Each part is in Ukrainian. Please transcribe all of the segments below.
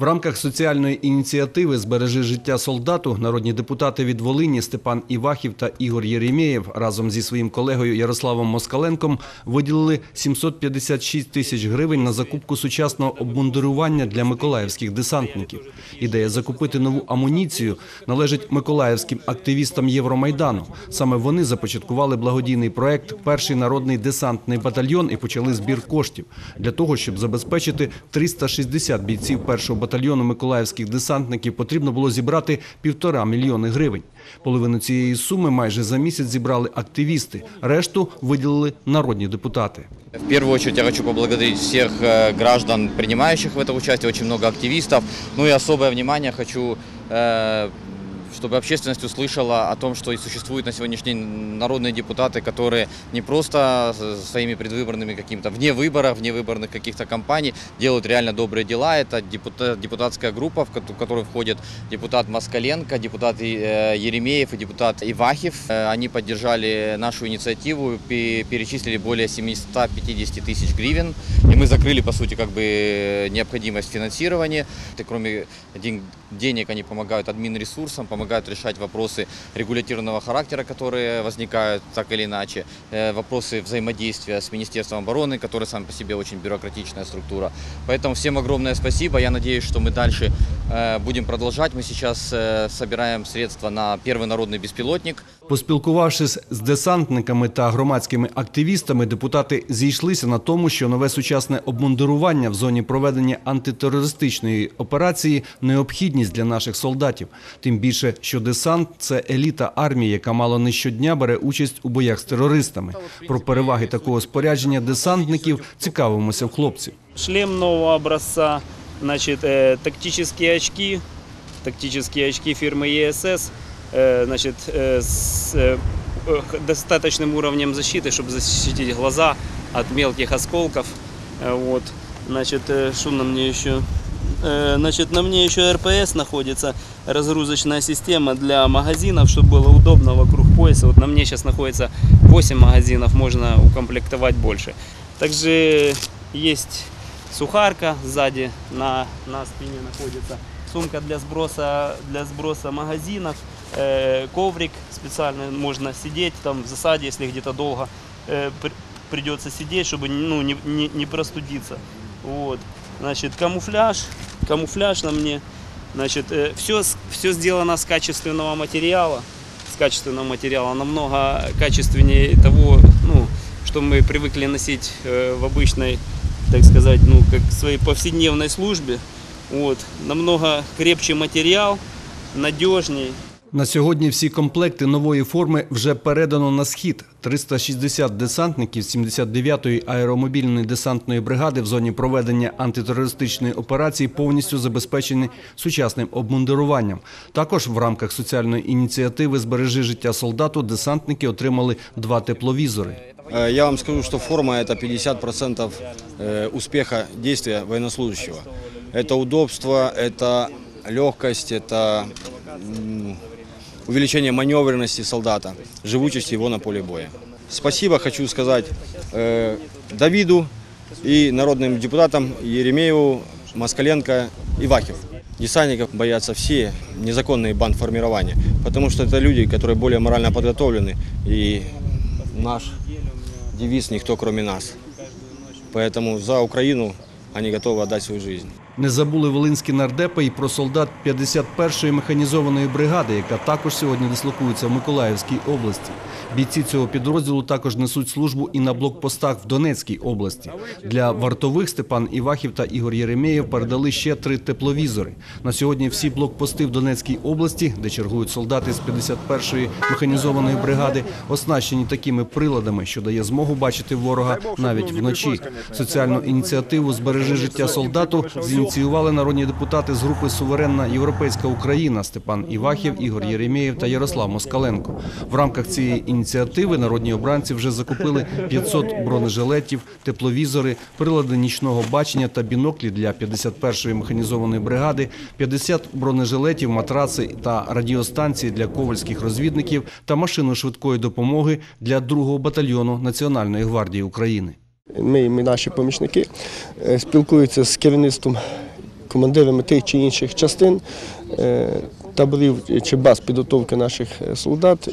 В рамках соціальної ініціативи Збережи життя солдату народні депутати від Волині Степан Івахів та Ігор Єремєєв разом зі своїм колегою Ярославом Москаленком виділили 756 тисяч гривень на закупку сучасного обмундирування для миколаївських десантників. Ідея закупити нову амуніцію належить миколаївським активістам Євромайдану. Саме вони започаткували благодійний проект Перший народний десантний батальйон і почали збір коштів для того, щоб забезпечити 360 бійців першого батальйону миколаївських десантників. Потрібно було зібрати півтора мільйони гривень. Половину цієї суми майже за місяць зібрали активісти. Решту виділили народні депутати. В первую очередь я хочу поблагодарить всех э, граждан, принимающих в это участие, очень много активистов. Ну и особое внимание хочу, э, чтобы общественность услышала о том, что и существуют на сегодняшний день народные депутаты, которые не просто своими предвыборными каким-то вне выборов, вне выборных каких-то кампаний делают реально добрые дела. Это депута- депутатская группа, в кото- в которую входит депутат Москаленко, депутат э, Еремеев и депутат Ивахев. Э, Они поддержали нашу инициативу, пе- перечислили более 750 тысяч гривен. И мы закрыли, по сути, как бы необходимость финансирования. И кроме ден- денег они помогают админресурсам, помогают решать вопросы регулятивного характера, которые возникают так или иначе, э, вопросы взаимодействия с Министерством обороны, которое сам по себе очень бюрократичная структура. Поэтому всем огромное спасибо. Я надеюсь, что мы дальше э, будем продолжать. Мы сейчас э, собираем средства на первый народный беспилотник. Поспілкувавшись з десантниками та громадськими активістами, депутати зійшлися на тому, що нове сучасне обмундирування в зоні проведення антитерористичної операції необхідність для наших солдатів. Тим більше, що десант це еліта армії, яка мало не щодня бере участь у боях з терористами. Про переваги такого спорядження десантників цікавимося в хлопців. Шлем нового образца, значит, э, тактические очки, тактические очки фирмы ЕСС, э, значит, э, с э, э, достаточным уровнем защиты, чтобы защитить глаза от мелких осколков. Э, Вот, значит, э, что на мне еще? Э, Значит, на мне еще РПС находится, разгрузочная система для магазинов, чтобы было удобно вокруг пояса. Вот на мне сейчас находится 8 магазинов, можно укомплектовать больше. Также есть сухарка сзади на, на спине находится, сумка для сброса, для сброса магазинов, э, коврик специально, можно сидеть там в засаде, если где-то долго э, при- придется сидеть, чтобы ну, не, не, не простудиться. Вот. Значит, камуфляж, камуфляж на мне. Значит, все, все сделано с качественного материала, с качественного материала, намного качественнее того, ну, что мы привыкли носить э, в обычной, так сказать, ну, как своей повседневной службе. Вот. Намного крепче материал, надежней. На сьогодні всі комплекти нової форми вже передано на схід. 360 десантників 79-ї аеромобільної десантної бригади в зоні проведення антитерористичної операції повністю забезпечені сучасним обмундируванням. Також в рамках соціальної ініціативи Збережи життя солдату десантники отримали два тепловізори. Э, Я вам скажу, что форма – это 50% э, успеха действия военнослужащего. Это удобство, это легкость, это м, увеличение маневренности солдата, живучести его на поле боя. Спасибо хочу сказать э, Давиду и народным депутатам Еремееву, Москаленко и Вахев. Десантников боятся все незаконные бандформирования, потому что это люди, которые более морально подготовлены, и наш девиз «Никто, кроме нас». Поэтому за Украину они готовы отдать свою жизнь. Не забули волинські нардепи і про солдат 51-ї механізованої бригади, яка також сьогодні дислокується в Миколаївській області. Бійці цього підрозділу також несуть службу і на блокпостах в Донецькій області. Для вартових Степан Івахів та Ігор Єремєєв передали ще три тепловізори. На сьогодні всі блокпости в Донецькій області, де чергують солдати з 51-ї механізованої бригади, оснащені такими приладами, що дає змогу бачити ворога навіть вночі. Соціальну ініціативу Збережи життя солдату зініціювали народні депутати з групи Суверенна Європейська Україна Степан Івахів, Ігор Єремєєв та Ярослав Москаленко. В рамках цієї ініціативи народні обранці вже закупили 500 бронежилетів, тепловізори, прилади нічного бачення та біноклі для 51-ї механізованої бригади, 50 бронежилетів, матраци та радіостанції для ковальських розвідників та машину швидкої допомоги для 2-го батальйону Національної гвардії України. Ми, ми наші помічники е, спілкуються з керівництвом командирами тих чи інших частин, е, таборів чи баз підготовки наших е, солдат.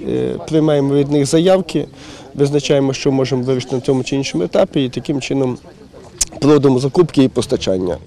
Приймаємо від них заявки, визначаємо, що можемо вирішити на цьому чи іншому етапі, і таким чином проводимо закупки і постачання.